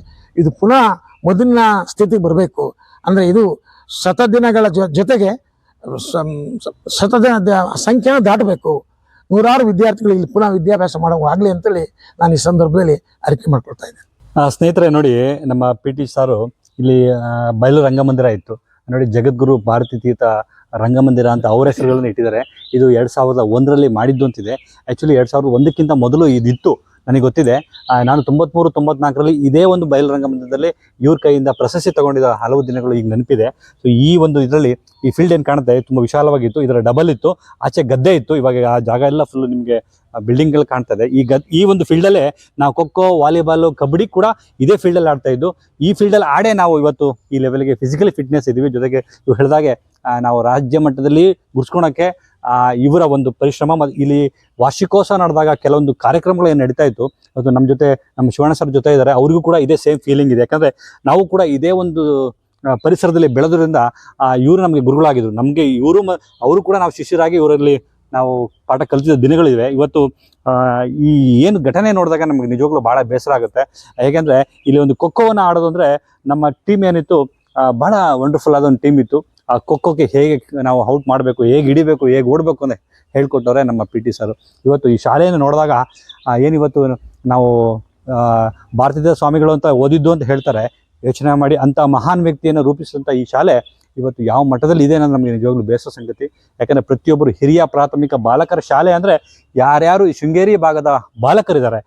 ಇದು ಪುನಃ ಮೊದಲಿನ ಸ್ಥಿತಿಗೆ ಬರಬೇಕು. ಅಂದರೆ ಇದು ಶತದಿನಗಳ ಜೊತೆಗೆ ಶತದಿನ ಸಂಖ್ಯೆನ ದಾಟಬೇಕು. ನೂರಾರು ವಿದ್ಯಾರ್ಥಿಗಳು ಇಲ್ಲಿ ಪುನಃ ವಿದ್ಯಾಭ್ಯಾಸ ಮಾಡುವಾಗಲಿ ಅಂತೇಳಿ ನಾನು ಈ ಸಂದರ್ಭದಲ್ಲಿ ಅರಿಕೆ ಮಾಡ್ಕೊಳ್ತಾ ಇದ್ದೇನೆ. ಸ್ನೇಹಿತರೆ, ನೋಡಿ, ನಮ್ಮ ಪಿ ಟಿ ಸಾರು ಇಲ್ಲಿ ಬಯಲು ರಂಗಮಂದಿರ ಇತ್ತು. ನೋಡಿ, ಜಗದ್ಗುರು ಭಾರತಿ ತೀರ್ಥ ರಂಗಮಂದಿರ ಅಂತ ಅವ್ರ ಹೆಸರುಗಳನ್ನು ಇಟ್ಟಿದ್ದಾರೆ. ಇದು ಎರಡು ಸಾವಿರದ ಒಂದರಲ್ಲಿ ಮಾಡಿದ್ದು ಅಂತಿದೆ. ಆ್ಯಕ್ಚುಲಿ ಎರಡು ಸಾವಿರದ ಒಂದಕ್ಕಿಂತ ಮೊದಲು ಇದಿತ್ತು. ನನಗೆ ಗೊತ್ತಿದೆ. ನಾನು ತೊಂಬತ್ಮೂರು, ತೊಂಬತ್ನಾಲ್ಕರಲ್ಲಿ ಇದೇ ಒಂದು ಬಯಲು ರಂಗಮಂದಿರದಲ್ಲಿ ಇವ್ರ ಕೈಯಿಂದ ಪ್ರಶಸ್ತಿ ತಗೊಂಡಿದ್ದ ಹಲವು ದಿನಗಳು ಈಗ ನೆನಪಿದೆ. ಸೊ ಈ ಒಂದು ಇದರಲ್ಲಿ ಈ ಫೀಲ್ಡ್ ಏನು ಕಾಣುತ್ತೆ, ತುಂಬ ವಿಶಾಲವಾಗಿತ್ತು ಇದರ ಡಬಲ್ ಇತ್ತು, ಆಚೆ ಗದ್ದೆ ಇತ್ತು, ಇವಾಗ ಆ ಜಾಗ ಎಲ್ಲ ಫುಲ್ಲು ನಿಮಗೆ ಬಿಲ್ಡಿಂಗ್ಗಳು ಇದೆ ಈ ಗದ್, ಈ ಒಂದು ಫೀಲ್ಡಲ್ಲೇ ನಾವು ಖೋಖೋ ವಾಲಿಬಾಲು, ಕಬಡ್ಡಿ ಕೂಡ ಇದೇ ಫೀಲ್ಡಲ್ಲಿ ಆಡ್ತಾ ಇದ್ದು, ಈ ಫೀಲ್ಡಲ್ಲಿ ಆಡೇ ನಾವು ಇವತ್ತು ಈ ಲೆವೆಲ್ಗೆ ಫಿಸಿಕಲಿ ಫಿಟ್ನೆಸ್ ಇದ್ದೀವಿ. ಜೊತೆಗೆ ಇವು ಹೇಳಿದಾಗೆ ನಾವು ರಾಜ್ಯ ಮಟ್ಟದಲ್ಲಿ ಗುರ್ಸ್ಕೊಳಕ್ಕೆ ಇವರ ಒಂದು ಪರಿಶ್ರಮ ಮತ್ತು ಇಲ್ಲಿ ವಾರ್ಷಿಕೋತ್ಸವ ನಡೆದಾಗ ಕೆಲವೊಂದು ಕಾರ್ಯಕ್ರಮಗಳು ಏನು ನಡೀತಾ ಇತ್ತು ಅದು ನಮ್ಮ ಜೊತೆ, ನಮ್ಮ ಶಿವಣ್ಣ ಸರ್ ಜೊತೆ ಇದ್ದಾರೆ, ಅವ್ರಿಗೂ ಕೂಡ ಇದೇ ಸೇಮ್ ಫೀಲಿಂಗ್ ಇದೆ. ಯಾಕಂದರೆ ನಾವು ಕೂಡ ಇದೇ ಒಂದು ಪರಿಸರದಲ್ಲಿ ಬೆಳೆದ್ರಿಂದ ಇವರು ನಮಗೆ ಗುರುಗಳಾಗಿದ್ದರು ನಮಗೆ ಇವರು ಮ, ಅವರು ಕೂಡ ನಾವು ಶಿಷ್ಯರಾಗಿ ಇವರಲ್ಲಿ ನಾವು ಪಾಠ ಕಲಿತಿದ್ದ ದಿನಗಳಿವೆ. ಇವತ್ತು ಈ ಏನು ಘಟನೆ ನೋಡಿದಾಗ ನಮಗೆ ನಿಜವಾಗ್ಲೂ ಭಾಳ ಬೇಸರ ಆಗುತ್ತೆ. ಯಾಕೆಂದ್ರೆ ಇಲ್ಲಿ ಒಂದು ಖೋಖೋವನ್ನು ಆಡೋದು ಅಂದ್ರೆ ನಮ್ಮ ಟೀಮ್ ಏನಿತ್ತು ಭಾಳ ವಂಡರ್ಫುಲ್ ಆದ ಒಂದು ಟೀಮ್ ಇತ್ತು. ಆ ಖೋಖೋಗೆ ಹೇಗೆ ನಾವು ಔಟ್ ಮಾಡಬೇಕು, ಹೇಗೆ ಹಿಡಿಬೇಕು, ಹೇಗೆ ಓಡಬೇಕು ಅಂದರೆ ಹೇಳ್ಕೊಟ್ಟವ್ರೆ ನಮ್ಮ ಪಿ ಟಿ ಸರ್ ಇವತ್ತು ಈ ಶಾಲೆಯನ್ನು ನೋಡಿದಾಗ ಏನಿವತ್ತು ನಾವು ಭಾರತದ ಸ್ವಾಮಿಗಳು ಅಂತ ಓದಿದ್ದು ಅಂತ ಹೇಳ್ತಾರೆ, ಯೋಚನೆ ಮಾಡಿ ಅಂಥ ಮಹಾನ್ ವ್ಯಕ್ತಿಯನ್ನು ರೂಪಿಸಿದಂಥ ಈ ಶಾಲೆ ಇವತ್ತು ಯಾವ ಮಟ್ಟದಲ್ಲಿ ಇದೆ ಅನ್ನೋದು ನಮಗೆ ನಿಜವಾಗ್ಲೂ ಬೇಸರ ಸಂಗತಿ. ಯಾಕಂದರೆ ಪ್ರತಿಯೊಬ್ಬರು ಹಿರಿಯ ಪ್ರಾಥಮಿಕ ಬಾಲಕರ ಶಾಲೆ ಅಂದರೆ ಯಾರ್ಯಾರು ಶೃಂಗೇರಿ ಭಾಗದ ಬಾಲಕರಿದ್ದಾರೆ,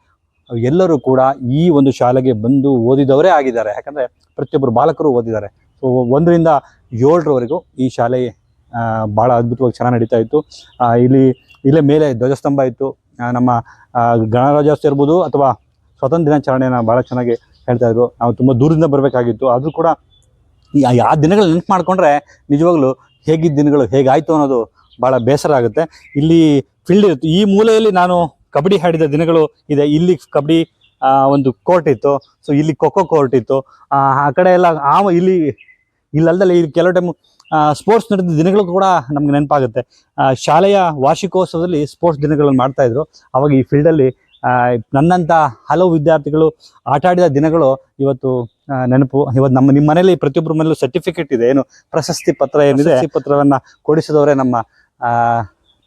ಎಲ್ಲರೂ ಕೂಡ ಈ ಒಂದು ಶಾಲೆಗೆ ಬಂದು ಓದಿದವರೇ ಆಗಿದ್ದಾರೆ. ಯಾಕಂದರೆ ಪ್ರತಿಯೊಬ್ಬರು ಬಾಲಕರು ಓದಿದ್ದಾರೆ. ಸೊ ಒಂದರಿಂದ ಏಳರವರೆಗೂ ಈ ಶಾಲೆ ಭಾಳ ಅದ್ಭುತವಾಗಿ ಚೆನ್ನಾಗಿ ನಡೀತಾ ಇತ್ತು. ಇಲ್ಲಿ, ಇಲ್ಲೇ ಮೇಲೆ ಧ್ವಜಸ್ತಂಭ ಇತ್ತು. ನಮ್ಮ ಗಣರಾಜ್ಯೋತ್ಸವ ಇರ್ಬೋದು ಅಥವಾ ಸ್ವಾತಂತ್ರ್ಯ ದಿನಾಚರಣೆಯನ್ನು ಭಾಳ ಚೆನ್ನಾಗಿ ಹೇಳ್ತಾ ಇದ್ರು. ನಾವು ತುಂಬ ದೂರದಿಂದ ಬರಬೇಕಾಗಿತ್ತು. ಆದರೂ ಕೂಡ ಆ ದಿನಗಳು ನೆನಪು ಮಾಡಿಕೊಂಡ್ರೆ ನಿಜವಾಗ್ಲೂ ಹೇಗಿದ್ದ ದಿನಗಳು, ಹೇಗಾಯಿತು ಅನ್ನೋದು ಭಾಳ ಬೇಸರ ಆಗುತ್ತೆ. ಇಲ್ಲಿ ಫೀಲ್ಡ್ ಇತ್ತು ಈ ಮೂಲೆಯಲ್ಲಿ ನಾನು ಕಬಡ್ಡಿ ಆಡಿದ ದಿನಗಳು ಇದೆ. ಇಲ್ಲಿ ಕಬಡ್ಡಿ ಒಂದು ಕೋರ್ಟ್ ಇತ್ತು. ಸೊ ಇಲ್ಲಿ ಖೋಖೋ ಕೋರ್ಟ್ ಇತ್ತು. ಆ ಕಡೆ ಎಲ್ಲ, ಆ, ಇಲ್ಲಿ ಇಲ್ಲಲ್ದಲ್ಲ ಇದು ಕೆಲವು ಟೈಮ್ ಸ್ಪೋರ್ಟ್ಸ್ ನಡೆದ ದಿನಗಳು ಕೂಡ ನಮ್ಗೆ ನೆನಪಾಗುತ್ತೆ. ಶಾಲೆಯ ವಾರ್ಷಿಕೋತ್ಸವದಲ್ಲಿ ಸ್ಪೋರ್ಟ್ಸ್ ದಿನಗಳನ್ನು ಮಾಡ್ತಾ ಇದ್ರು. ಅವಾಗ ಈ ಫೀಲ್ಡಲ್ಲಿ ನನ್ನಂತ ಹಲವು ವಿದ್ಯಾರ್ಥಿಗಳು ಆಟ ಆಡಿದ ದಿನಗಳು ಇವತ್ತು ನೆನಪು. ಇವತ್ತು ನಮ್ಮ ನಿಮ್ಮ ಮನೇಲಿ ಪ್ರತಿಯೊಬ್ಬರ ಮನೇಲೂ ಸರ್ಟಿಫಿಕೇಟ್ ಇದೆ. ಏನು ಪ್ರಶಸ್ತಿ ಪತ್ರ ಏನಿದೆ ಪ್ರಶಸ್ತಿ ಪತ್ರವನ್ನ ಕೊಡಿಸಿದವರೇ ನಮ್ಮ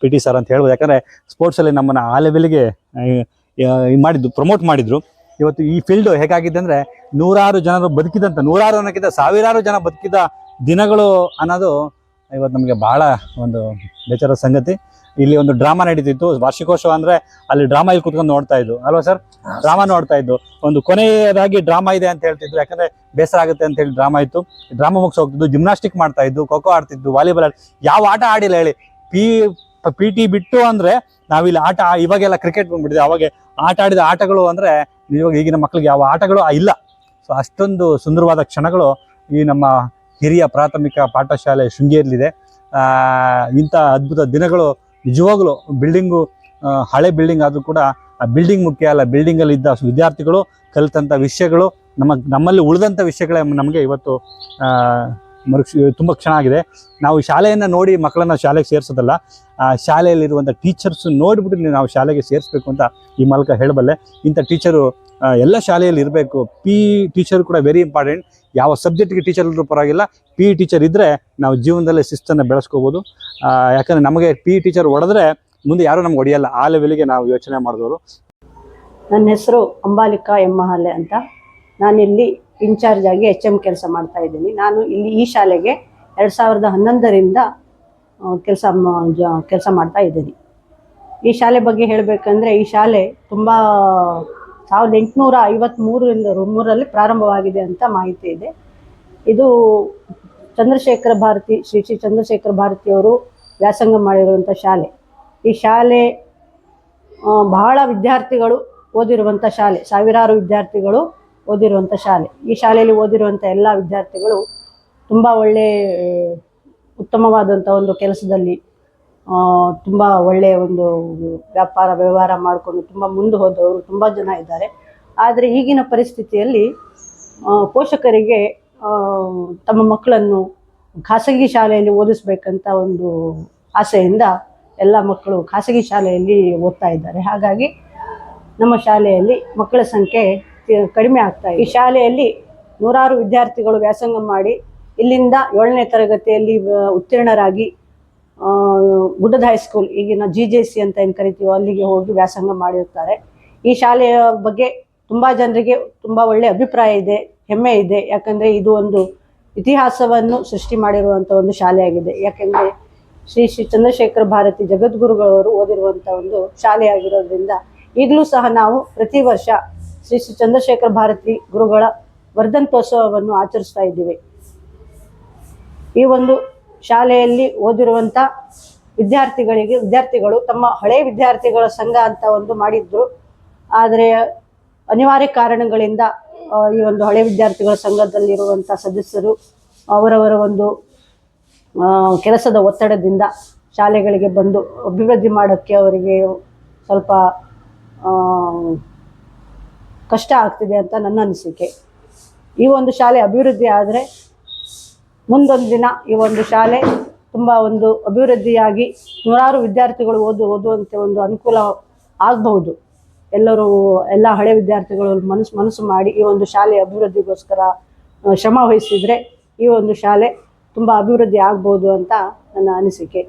ಪಿ ಟಿ ಸರ್ ಅಂತ ಹೇಳ್ಬೋದು. ಯಾಕಂದ್ರೆ ಸ್ಪೋರ್ಟ್ಸ್ ಅಲ್ಲಿ ನಮ್ಮನ್ನ ಆ ಲೆವೆಲ್ಗೆ ಮಾಡಿದ್ದು ಪ್ರಮೋಟ್ ಮಾಡಿದ್ರು. ಇವತ್ತು ಈ ಫೀಲ್ಡ್ ಹೇಗಾಗಿದೆ ಅಂದ್ರೆ ನೂರಾರು ಜನರು ಬದುಕಿದಂತ, ನೂರಾರು ಅನ್ನೋಕ್ಕಿಂತ ಸಾವಿರಾರು ಜನ ಬದುಕಿದ ದಿನಗಳು ಅನ್ನೋದು ಇವತ್ತು ನಮಗೆ ಬಹಳ ಒಂದು ಬೇಚಾರ ಸಂಗತಿ. ಇಲ್ಲಿ ಒಂದು ಡ್ರಾಮಾ ನಡೀತಿತ್ತು. ವಾರ್ಷಿಕೋತ್ಸವ ಅಂದ್ರೆ ಅಲ್ಲಿ ಡ್ರಾಮಾ ಇಲ್ಲಿ ಕುತ್ಕೊಂಡು ನೋಡ್ತಾ ಇದ್ದು ಅಲ್ವಾ ಸರ್ ಡ್ರಾಮಾ ನೋಡ್ತಾ ಇದ್ದು ಒಂದು ಕೊನೆಯದಾಗಿ ಡ್ರಾಮಾ ಇದೆ ಅಂತ ಹೇಳ್ತಿದ್ರು. ಯಾಕಂದ್ರೆ ಬೇಸರ ಆಗುತ್ತೆ ಅಂತ ಹೇಳಿ ಡ್ರಾಮಾ ಇತ್ತು. ಡ್ರಾಮಾ ಮುಗಿಸ್ ಹೋಗ್ತಿದ್ದು ಜಿಮ್ನಾಸ್ಟಿಕ್ ಮಾಡ್ತಾ ಇದ್ದು ಖೋಖೋ ಆಡ್ತಿದ್ದು ವಾಲಿಬಾಲ್ ಆಡ್, ಯಾವ ಆಟ ಆಡಿಲ್ಲ ಹೇಳಿ. ಪಿ ಪಿ ಟಿ ಬಿಟ್ಟು ಅಂದ್ರೆ ನಾವಿಲ್ಲಿ ಆಟ, ಇವಾಗೆಲ್ಲ ಕ್ರಿಕೆಟ್ ಬಂದ್ಬಿಟ್ಟಿದೆ. ಅವಾಗ ಆಟ ಆಡಿದ ಆಟಗಳು ಅಂದ್ರೆ ಇವಾಗ ಈಗಿನ ಮಕ್ಕಳಿಗೆ ಯಾವ ಆಟಗಳು ಇಲ್ಲ. ಸೊ ಅಷ್ಟೊಂದು ಸುಂದರವಾದ ಕ್ಷಣಗಳು ಈ ನಮ್ಮ ಹಿರಿಯ ಪ್ರಾಥಮಿಕ ಪಾಠಶಾಲೆ ಶೃಂಗೇರಿಲಿದೆ. ಇಂಥ ಅದ್ಭುತ ದಿನಗಳು ನಿಜವಾಗ್ಲೂ ಬಿಲ್ಡಿಂಗು ಹಳೆ ಬಿಲ್ಡಿಂಗ್ ಆದ್ರೂ ಕೂಡ ಆ ಬಿಲ್ಡಿಂಗ್ ಮುಖ್ಯ ಅಲ್ಲ ಬಿಲ್ಡಿಂಗ್ ಅಲ್ಲಿ ಇದ್ದ ವಿದ್ಯಾರ್ಥಿಗಳು ಕಲಿತಂತ ವಿಷಯಗಳು ನಮ್ಮ ನಮ್ಮಲ್ಲಿ ಉಳಿದಂಥ ವಿಷಯಗಳೇ ನಮಗೆ ಇವತ್ತು ಮರುಕ್ಷ, ತುಂಬ ಚೆನ್ನಾಗಿದೆ. ನಾವು ಶಾಲೆಯನ್ನು ನೋಡಿ ಮಕ್ಕಳನ್ನ ಶಾಲೆಗೆ ಸೇರಿಸೋದಲ್ಲ, ಆ ಶಾಲೆಯಲ್ಲಿರುವಂಥ ಟೀಚರ್ಸ್ ನೋಡಿಬಿಟ್ಟು ನಾವು ಶಾಲೆಗೆ ಸೇರಿಸ್ಬೇಕು ಅಂತ ಈ ಮೂಲಕ ಹೇಳಬಲ್ಲೆ. ಇಂಥ ಟೀಚರು ಎಲ್ಲ ಶಾಲೆಯಲ್ಲಿ ಇರಬೇಕು. ಪಿ ಟೀಚರ್ ಕೂಡ ವೆರಿ ಇಂಪಾರ್ಟೆಂಟ್ ಯಾವ ಸಬ್ಜೆಕ್ಟ್ಗೆ ಟೀಚರ್ ಇದ್ರೂ ಪರವಾಗಿಲ್ಲ. ಪಿ ಟೀಚರ್ ಇದ್ದರೆ ನಾವು ಜೀವನದಲ್ಲೇ ಶಿಸ್ತನ್ನು ಬೆಳೆಸ್ಕೋಬೋದು. ಯಾಕಂದ್ರೆ ನಮಗೆ ಪಿ ಟೀಚರ್ ಹೊಡೆದ್ರೆ ಮುಂದೆ ಯಾರೂ ನಮ್ಗೆ ಹೊಡೆಯಲ್ಲ. ಆ ಲೆವೆಲಿಗೆ ನಾವು ಯೋಚನೆ ಮಾಡಿದವರು. ನನ್ನ ಹೆಸರು ಅಂಬಾಲಿಕಾ ಎಮ್ಮಹಾಲೆ ಅಂತ. ನಾನಿಲ್ಲಿ ಇನ್ಚಾರ್ಜ್ ಆಗಿ ಎಚ್ ಎಂ ಕೆಲಸ ಮಾಡ್ತಾ ಇದ್ದೀನಿ. ನಾನು ಇಲ್ಲಿ ಈ ಶಾಲೆಗೆ ಎರಡು ಸಾವಿರದ ಹನ್ನೊಂದರಿಂದ ಕೆಲಸ ಕೆಲಸ ಮಾಡ್ತಾ ಇದ್ದೀನಿ. ಈ ಶಾಲೆ ಬಗ್ಗೆ ಹೇಳಬೇಕಂದ್ರೆ, ಈ ಶಾಲೆ ತುಂಬ ಸಾವಿರದ ಎಂಟುನೂರ ಐವತ್ತ್ಮೂರರಿಂದ ಮೂರರಲ್ಲಿ ಪ್ರಾರಂಭವಾಗಿದೆ ಅಂತ ಮಾಹಿತಿ ಇದೆ. ಇದು ಚಂದ್ರಶೇಖರ ಭಾರತಿ, ಶ್ರೀ ಶ್ರೀ ಚಂದ್ರಶೇಖರ ಭಾರತಿಯವರು ವ್ಯಾಸಂಗ ಮಾಡಿರುವಂಥ ಶಾಲೆ. ಈ ಶಾಲೆ ಬಹಳ ವಿದ್ಯಾರ್ಥಿಗಳು ಓದಿರುವಂಥ ಶಾಲೆ, ಸಾವಿರಾರು ವಿದ್ಯಾರ್ಥಿಗಳು ಓದಿರುವಂಥ ಶಾಲೆ. ಈ ಶಾಲೆಯಲ್ಲಿ ಓದಿರುವಂಥ ಎಲ್ಲ ವಿದ್ಯಾರ್ಥಿಗಳು ತುಂಬ ಒಳ್ಳೆ ಉತ್ತಮವಾದಂಥ ಒಂದು ಕೆಲಸದಲ್ಲಿ ತುಂಬ ಒಳ್ಳೆಯ ಒಂದು ವ್ಯಾಪಾರ, ವ್ಯವಹಾರ ಮಾಡಿಕೊಂಡು ತುಂಬ ಮುಂದೆ ಹೋದವರು ತುಂಬ ಜನ ಇದ್ದಾರೆ. ಆದರೆ ಈಗಿನ ಪರಿಸ್ಥಿತಿಯಲ್ಲಿ ಪೋಷಕರಿಗೆ ತಮ್ಮ ಮಕ್ಕಳನ್ನು ಖಾಸಗಿ ಶಾಲೆಯಲ್ಲಿ ಓದಿಸ್ಬೇಕಂತ ಒಂದು ಆಸೆಯಿಂದ ಎಲ್ಲ ಮಕ್ಕಳು ಖಾಸಗಿ ಶಾಲೆಯಲ್ಲಿ ಓದ್ತಾ ಇದ್ದಾರೆ. ಹಾಗಾಗಿ ನಮ್ಮ ಶಾಲೆಯಲ್ಲಿ ಮಕ್ಕಳ ಸಂಖ್ಯೆ ಕಡಿಮೆ ಆಗ್ತಾ ಇದೆ. ಈ ಶಾಲೆಯಲ್ಲಿ ನೂರಾರು ವಿದ್ಯಾರ್ಥಿಗಳು ವ್ಯಾಸಂಗ ಮಾಡಿ ಇಲ್ಲಿಂದ ಏಳನೇ ತರಗತಿಯಲ್ಲಿ ಉತ್ತೀರ್ಣರಾಗಿ ಗುಡ್ಡದ ಹೈಸ್ಕೂಲ್, ಈಗಿನ ಜಿ ಜೆ ಸಿ ಅಂತ ಏನು ಕರಿತೀವೋ ಅಲ್ಲಿಗೆ ಹೋಗಿ ವ್ಯಾಸಂಗ ಮಾಡಿರ್ತಾರೆ ಈ ಶಾಲೆಯ ಬಗ್ಗೆ ತುಂಬ ಜನರಿಗೆ ತುಂಬ ಒಳ್ಳೆಯ ಅಭಿಪ್ರಾಯ ಇದೆ, ಹೆಮ್ಮೆ ಇದೆ. ಯಾಕಂದರೆ ಇದು ಒಂದು ಇತಿಹಾಸವನ್ನು ಸೃಷ್ಟಿ ಮಾಡಿರುವಂಥ ಒಂದು ಶಾಲೆಯಾಗಿದೆ. ಯಾಕೆಂದರೆ ಶ್ರೀ ಶ್ರೀ ಚಂದ್ರಶೇಖರ ಭಾರತಿ ಜಗದ್ಗುರುಗಳವರು ಓದಿರುವಂಥ ಒಂದು ಶಾಲೆಯಾಗಿರೋದ್ರಿಂದ ಈಗಲೂ ಸಹ ನಾವು ಪ್ರತಿ ವರ್ಷ ಶ್ರೀ ಶ್ರೀ ಚಂದ್ರಶೇಖರ ಭಾರತಿ ಗುರುಗಳ ವರ್ಧಂತೋತ್ಸವವನ್ನು ಆಚರಿಸ್ತಾ ಇದ್ದೀವಿ. ಈ ಒಂದು ಶಾಲೆಯಲ್ಲಿ ಓದಿರುವಂಥ ವಿದ್ಯಾರ್ಥಿಗಳಿಗೆ, ವಿದ್ಯಾರ್ಥಿಗಳು ತಮ್ಮ ಹಳೆಯ ವಿದ್ಯಾರ್ಥಿಗಳ ಸಂಘ ಅಂತ ಒಂದು ಮಾಡಿದ್ರು. ಆದರೆ ಅನಿವಾರ್ಯ ಕಾರಣಗಳಿಂದ ಈ ಒಂದು ಹಳೆ ವಿದ್ಯಾರ್ಥಿಗಳ ಸಂಘದಲ್ಲಿರುವಂಥ ಸದಸ್ಯರು ಅವರವರ ಒಂದು ಕೆಲಸದ ಒತ್ತಡದಿಂದ ಶಾಲೆಗಳಿಗೆ ಬಂದು ಅಭಿವೃದ್ಧಿ ಮಾಡೋಕ್ಕೆ ಅವರಿಗೆ ಸ್ವಲ್ಪ ಕಷ್ಟ ಆಗ್ತಿದೆ ಅಂತ ನನ್ನ ಅನಿಸಿಕೆ. ಈ ಒಂದು ಶಾಲೆ ಅಭಿವೃದ್ಧಿ ಆದರೆ ಮುಂದೊಂದು ದಿನ ಈ ಒಂದು ಶಾಲೆ ತುಂಬ ಒಂದು ಅಭಿವೃದ್ಧಿಯಾಗಿ ನೂರಾರು ವಿದ್ಯಾರ್ಥಿಗಳು ಓದು, ಓದುವಂತೆ ಒಂದು ಅನುಕೂಲ ಆಗಬಹುದು. ಎಲ್ಲರೂ, ಎಲ್ಲ ಹಳೆ ವಿದ್ಯಾರ್ಥಿಗಳು ಮನಸ್ಸು ಮನಸ್ಸು ಮಾಡಿ ಈ ಒಂದು ಶಾಲೆ ಅಭಿವೃದ್ಧಿಗೋಸ್ಕರ ಶ್ರಮ ವಹಿಸಿದರೆ ಈ ಒಂದು ಶಾಲೆ ತುಂಬ ಅಭಿವೃದ್ಧಿ ಆಗ್ಬೋದು ಅಂತ ನನ್ನ ಅನಿಸಿಕೆ.